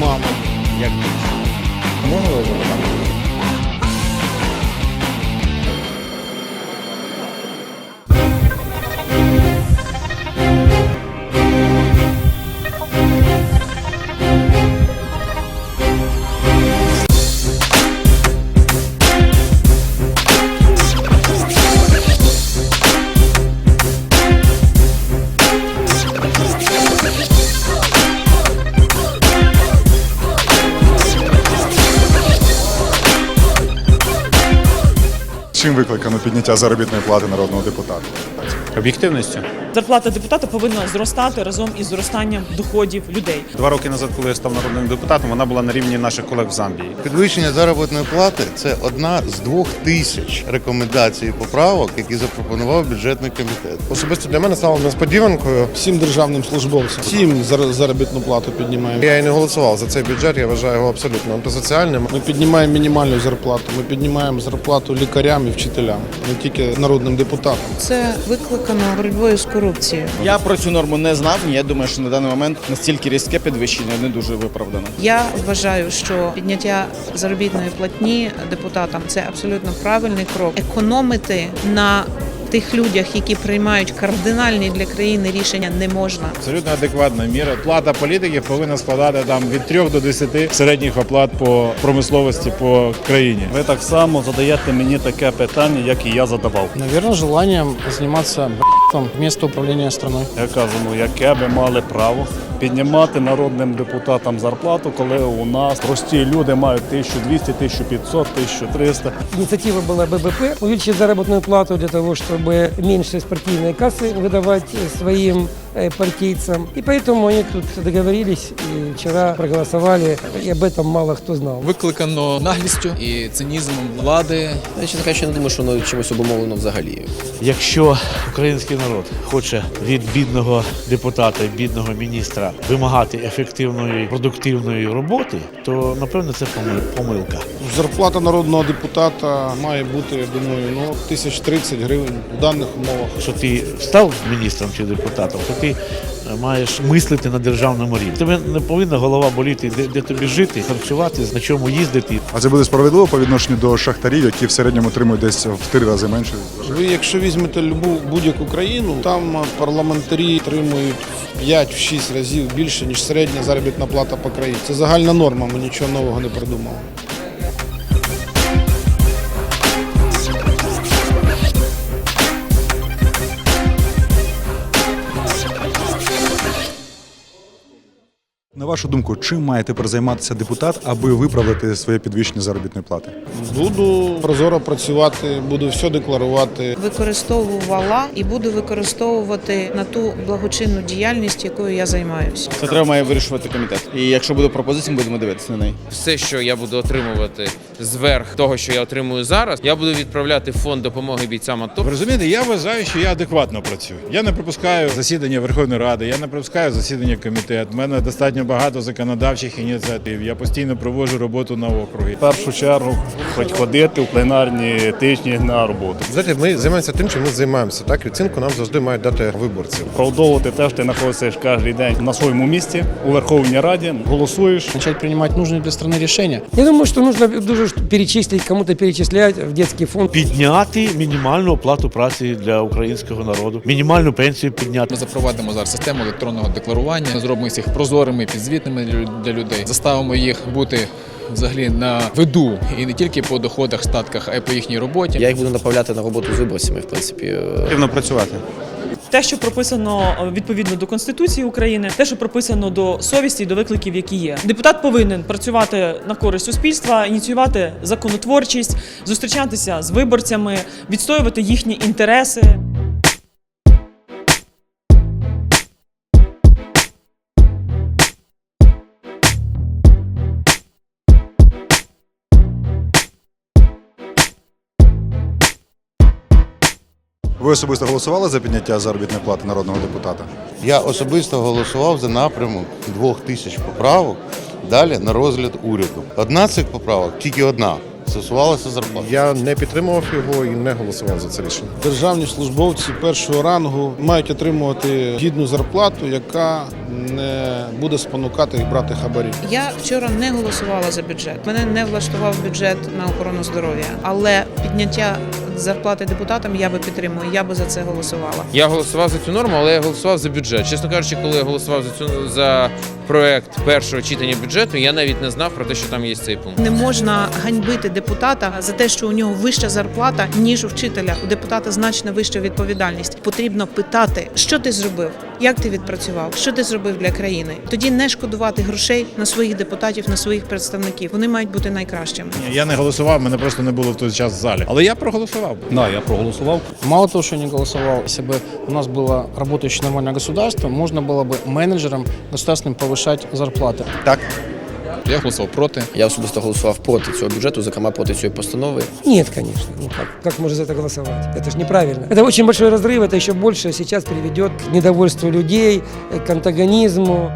мама. Як можна ви Чим викликано підняття заробітної плати народного депутата? Об'єктивністю. Зарплата депутата повинна зростати разом із зростанням доходів людей. Два роки назад, коли я став народним депутатом, вона була на рівні наших колег в Замбії. Підвищення заробітної плати це одна з двох тисяч рекомендацій і поправок, які запропонував бюджетний комітет. Особисто для мене стало несподіванкою. Всім державним службовцям. Всім зар- заробітну плату піднімаємо. Я і не голосував за цей бюджет. Я вважаю його абсолютно антисоціальним. Ми піднімаємо мінімальну зарплату. Ми піднімаємо зарплату лікарям і вчителям, не тільки народним депутатам. Це викликано боротьбою з корупцією. Я про цю норму не знав. Я думаю, що на даний момент настільки різке підвищення не дуже виправдано. Я вважаю, що підняття заробітної платні депутатам це абсолютно правильний крок. Економити на тих людях, які приймають кардинальні для країни рішення, не можна. Абсолютно адекватна міра. Плата політиків повинна складати там від 3 до 10 середніх оплат по промисловості по країні. Ви так само задаєте мені таке питання, як і я задавав. Навірно, желанням заниматься б***ом вместо управления страной. Я кажу, ну яке би мали право піднімати народним депутатам зарплату, коли у нас прості люди мають 1200, 1500, 1300. Инициатива была ББП увеличить заработную плату для того, чтобы меньше из партийной кассы выдавать э, своим э, партийцам. И поэтому они тут договорились и вчера проголосовали, и об этом мало кто знал. викликано наглістю і цинізмом влади. Я, чесно кажучи, не думаю, що воно чимось обумовлено взагалі. Якщо український народ хоче від бідного депутата бідного міністра вимагати ефективної продуктивної роботи, то напевно це помил- помилка. Зарплата народного депутата має бути, я думаю, ну тисяч 30 гривень в даних умовах. Якщо ти став міністром чи депутатом, то ти е, маєш мислити на державному рівні. Тебе не повинна голова боліти, де, де тобі жити, харчувати, на чому їздити. А це буде справедливо по відношенню до шахтарів, які в середньому отримують десь в три рази менше. Ви, якщо візьмете любу будь-яку країну, там парламентарі отримують в 5-6 разів більше, ніж середня заробітна плата по країні. Це загальна норма, ми нічого нового не придумали. На вашу думку, чим має тепер займатися депутат, аби виправдати своє підвищення заробітної плати? Буду прозоро працювати, буду все декларувати. Використовувала і буду використовувати на ту благочинну діяльність, якою я займаюся. Це треба має вирішувати комітет. І якщо буде пропозиція, будемо дивитися на неї. Все, що я буду отримувати зверх того, що я отримую зараз, я буду відправляти в фонд допомоги бійцям АТО. Ви розумієте, я вважаю, що я адекватно працюю. Я не пропускаю засідання Верховної Ради, я не пропускаю засідання комітету. У мене достатньо багато законодавчих ініціатив. Я постійно проводжу роботу на округі. В першу чергу хоч ходити в пленарні тижні на роботу. Знаєте, ми займаємося тим, чим ми займаємося. Так, оцінку нам завжди мають дати виборці. Продовжувати те, що ти знаходишся кожен день на своєму місці у Верховній Раді, голосуєш. Начать приймати нужні для страны рішення. Я думаю, что нужно дуже ж перечислить, кому-то перечислять в детский фонд. Підняти мінімальну оплату праці для українського народу, мінімальну пенсію підняти. Ми запровадимо зараз систему електронного декларування, зробимо їх прозорими, підзвітними для- для людей, заставимо їх бути взагалі на виду і не тільки по доходах, статках, а й по їхній роботі. Я їх буду направляти на роботу з виборцями, в принципі. Активно працювати. Те, що прописано е, відповідно до Конституції України, те, що прописано до совісті і до викликів, які є. Депутат повинен працювати на користь суспільства, ініціювати законотворчість, зустрічатися з виборцями, відстоювати їхні інтереси. Ви особисто голосували за підняття заробітної плати народного депутата? Я особисто голосував за напрямок двох тисяч поправок далі на розгляд уряду. Одна з цих поправок, тільки одна, стосувалося зарплат. Я не підтримував його і не голосував за це рішення. Державні службовці першого рангу мають отримувати гідну зарплату, яка не буде спонукати їх брати хабарі. Я вчора не голосувала за бюджет. Мене не влаштував бюджет на охорону здоров'я, але підняття зарплати депутатам я би підтримую. Я би за це голосувала. Я голосував за цю норму, але я голосував за бюджет. Чесно кажучи, коли я голосував за цю за проект першого читання бюджету, я навіть не знав про те, що там є цей пункт. Не можна ганьбити депутата за те, що у нього вища зарплата ніж у вчителя. У депутата значно вища відповідальність. Потрібно питати, що ти зробив, як ти відпрацював, що ти зробив для країни. Тоді не шкодувати грошей на своїх депутатів, на своїх представників. Вони мають бути найкращими. Я не голосував, мене просто не було в той час в залі. Але я проголосував. Да, я проголосував. Мало того, що не голосував, б у нас було працююче нормальне государство, можна було б менеджерам государственним повищати зарплати. Я голосував проти. Я особисто голосував проти цього бюджету, зокрема проти цієї постанови. Нет, конечно. Ну как? Как можно за это голосовать? Это же неправильно. Это очень большой разрыв, это еще больше сейчас приведет к недовольству людей, э, к антагонизму.